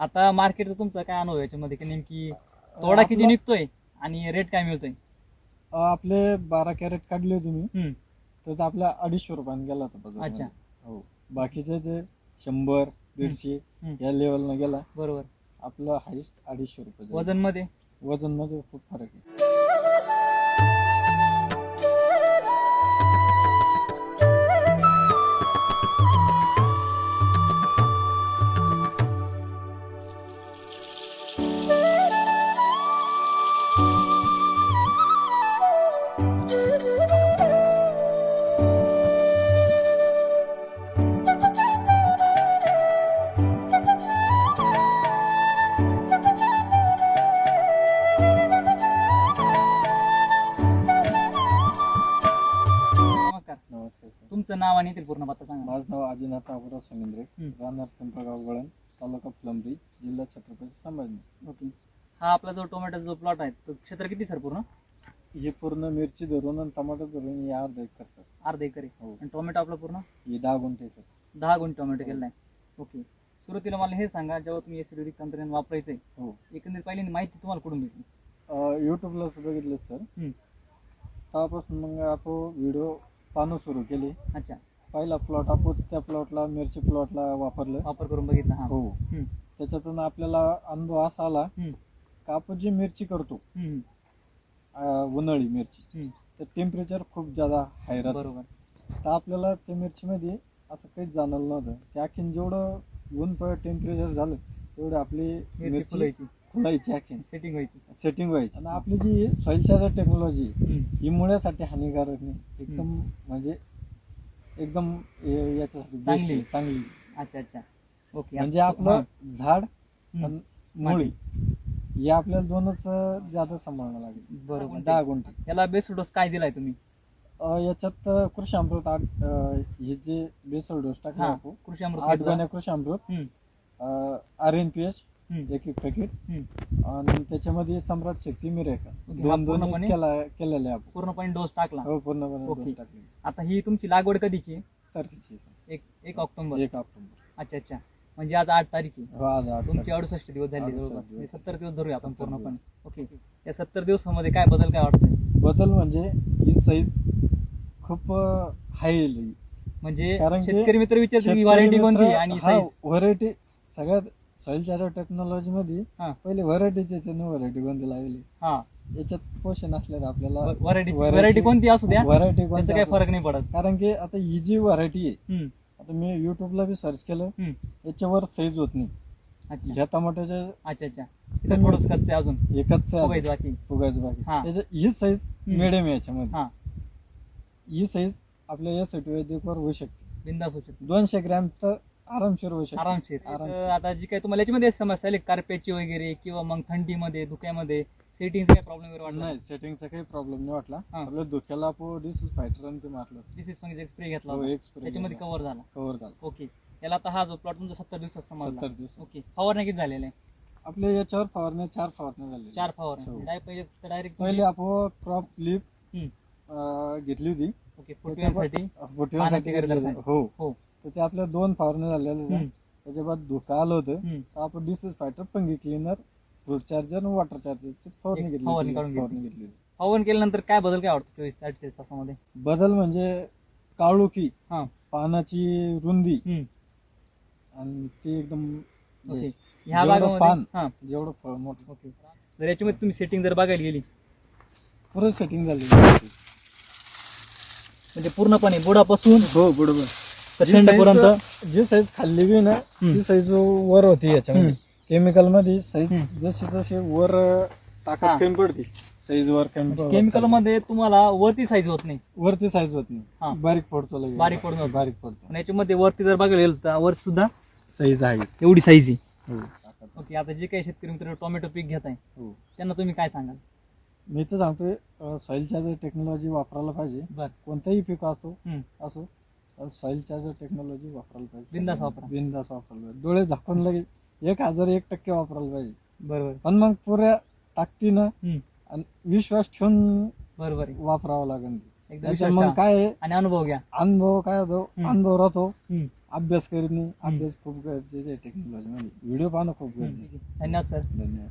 आता मार्केटचा तुमचा काय अनुभव याच्यामध्ये की नेमकी तोडा किती आपला- निघतोय आणि रेट काय मिळतोय अ, आपले बारा कॅरेट काढले होते मी हम्म. तर आपल्या अडीचशे रुपयाने गेला होता. अच्छा. हो बाकीचे जे शंभर दीडशे हम्म. या लेवलनं गेला बरोबर आपलं हायस्ट अडीचशे रुपये. वजनमध्ये वजनमध्ये खूप फरक आहे तुमचं नाव आणि येथील पूर्ण पत्ता सांगा. माझं नाव अजिनाथ अबुराव समेंद्रे. राहणार पिंपळगाव गळण तालुका फुलंब्री जिल्हा छत्रपती संभाजी ओके. हा आपला जो टोमॅटोचा जो प्लॉट आहे तो क्षेत्र किती सर पूर्ण? हे पूर्ण मिरची धरून आणि टमाटर धरून हे अर्धा एकर सर. अर्धा एकर आहे. हो. आणि टोमॅटो आपला पूर्ण? हे दहा गुंठे सर. दहा गुंठ टोमॅटो केलेला आहे. ओके. सुरुवातीला मला हे सांगा जेव्हा तुम्ही एसिडिक तंत्रज्ञान वापरायचंय हो. एकंदरीत पहिल्यांदा माहिती तुम्हाला कुठून भेटली? युट्यूबला बघितलं सर. तेव्हापासून मग आपण व्हिडिओ पाहणं सुरू केले. अच्छा. पहिला प्लॉट आपण त्या प्लॉटला मिरची प्लॉटला वापरलं. वापर करून बघितला हा. हो. हम्म. त्याच्यातून आपल्याला अनुभव असा आला हम्म. का आपण जी मिरची करतो हम्म. अं, उन्हाळी मिरची हम्म. तर टेम्परेचर खूप जादा हाय राहतं. बरोबर. तर आपल्याला त्या मिरचीमध्ये असं काहीच जाणवलं नव्हतं. ते आणखीन जेवढं ऊन टेम्परेचर झालं तेवढं आपली मिरची मिरची फुलायची. फुलायची आणखीन सेटिंग व्हायची सेटिंग व्हायची आणि आपली जी चार्जर टेक्नॉलॉजी. ही मुळ्यासाठी हानिकारक नाही एकदम म्हणजे एकदम याच्यासाठी चांगली. चांगली अच्छा अच्छा ओके म्हणजे आपलं. झाड मुळी हे आपल्याला दोनच जादा सांभाळणं लागेल बरोबर दहा गुंठे याला बेस्ट डोस काय दिलाय तुम्ही याच्यात कृषी अमृत आठ हे जे बेसल डोस टाकले कृषी अमृत आठ. गोण्या Krishi Amrut. R N P H. एक एक पॅकेट. आणि त्याच्यामध्ये सम्राट शक्ती मिरेका. दोन दोन पूर्णपणे? केला केलेले आहे आपण. पूर्णपणे डोस टाकला. हो पूर्णपणे ओके. टाकले. आता ही तुमची लागवड कधीची? आहे? तारखेची एक एक ऑक्टोबर. एक ऑक्टोबर. अच्छा अच्छा. म्हणजे आज आठ तारीख. आहे हो आज आठ तुमची तारीख. अडुसष्ट दिवस झाले. 68 जवळपास दिवस. म्हणजे सत्तर दिवस धरूया आपण 70 पूर्णपणे. ओके. या सत्तर दिवसामध्ये काय बदल काय वाटतोय? बदल म्हणजे ही साईज खूप हाय म्हणजे कारण की शेतकरी मित्र विचारतील की व्हरायटी कोणती आणि साईज व्हरायटी सगळ्यात सॉइल टेक्नॉलॉजी मध्ये हा. पहिले व्हरायटीचे व्हरायटी कोणती लागली? हा. याच्यात पोषण असल्यावर आपल्याला व्हरायटी variety- व्हरायटी कोणती असू द्या? व्हरायटी त्याचा कोणती काही असो. फरक नाही पडत. कारण की आता ही जी व्हरायटी आहे हम्म. आता मी युट्यूबला बी सर्च केलं हम्म. याच्यावर साईज होत नाही. अच्छा. ह्या टमाट्याच्या अच्छा अच्छा. तिथं थोडंच कच्चं आहे अजून. एकच बघायचं बाकी. फुगायचं बाकी. हा. त्याच्या ही साईज हम्म. मिडियम आहे याच्यामध्ये. हा. ही साईज आपल्या या वर होऊ शकते. बिंदास होऊ शकतो. दोनशे ग्रॅम तर आरामशीर होऊ शकते. आरामशीर आरामशीर. तर आता जी काही तुम्हाला याच्यामध्ये समस्या आली कार्पेटची वगैरे किंवा मग थंडीमध्ये धुक्यामध्ये सेटिंगचा काही प्रॉब्लेम वगैरे वाटला? नाही सेटिंगचा काही प्रॉब्लेम नाही वाटला. हा. आपल्या धुक्याला आपण डिसीज फायटर आणि ते मारलं. डिसीज म्हणजे स्प्रे घेतला हो, होता. एक spray त्याच्यामध्ये घेतला. कव्हर झाला. कव्हर झाला. ओके याला आता हा जो प्लॉट तुमचा सत्तर दिवसात समजला सत्तर दिवस ओके फवारण्या किती झालेल्या आहे आपल्या याच्यावर फवारण्या चार फवारण्या झाल्या चार फवारण्या. हो. डाय- पहिले डायरेक्ट पहिले आपण क्रॉप लिप घेतली होती. ओके फुटव्यांसाठी फुटव्यांसाठी पानाची घेतली गरज होती. हो. हो. तर ते आपल्या दोन फवारण्या झालेल्या होत्या. त्याच्या बाद धुका आलं होतं. तर आपण disease fighter fungi cleaner fruit charger आणि वॉटर चार्जरची फवारणी घेतली फवारणी घेतली. फवारणी घेतली होती. फवारणी केल्यानंतर काय बदल काय वाटतो चोवीस ते तासामध्ये बदल म्हणजे काळोखी हा पानाची रुंदी हम्म. आणि ते एकदम ओके. ह्या जेवढं भागामध्ये पान हा जेवढं फळ मोठं ओके जर याच्यामध्ये तुम्ही सेटिंग जर बघायला गेली पुरं सेटिंग झाली म्हणजे पूर्णपणे बुडापासून हो बरोबर तर जी शेंड्यापर्यंत size- जी साईज खाल्ली बी ना. ती साईज वर होती याच्यामध्ये केमिकलमध्ये साईज. जशी जशी वर हा. ताकद कमी पडते साईज वर कमी पडते. केमिकलमध्ये तुम्हाला वरती साईज होत नाही वरती साईज होत हा. नाही बारीक पडतो लगेच बारीक पडतो. बारीक पडतो पण याच्यामध्ये वरती जर बघायला गेलं तर वर सुद्धा साईज आहे एवढी साईज आहे हो ओके आता जे काही शेतकरी मित्र टोमॅटो पीक घेत आहे हो त्यांना तुम्ही काय सांगाल मी तर सांगतोय सॉइल चार्जर टेक्नॉलॉजी वापरायला पाहिजे बर कोणताही पीक असो हम्म. असो सॉइल चार्जर टेक्नॉलॉजी वापरायला पाहिजे. बिनधास्त वापरा. बिंदास वापरायला पाहिजे. डोळे झाकून लगेच एक हजार एक टक्के वापरायला पाहिजे. बरोबर. पण मग पुऱ्या ताकदीनं हम्म. आणि विश्वास ठेवून बरोबर आहे. वापरावं लागेल. विश्वास मग ठेवा. काय आहे, आणि अनुभव घ्या. अनुभव काय होतो? हम्म. अनुभव राहतो. हम्म. अभ्यास करणे अभ्यास खूप गरजेचे आहे टेक्नॉलॉजीमध्ये व्हिडिओ पाहणं खूप गरजेचं आहे. धन्यवाद सर धन्यवाद.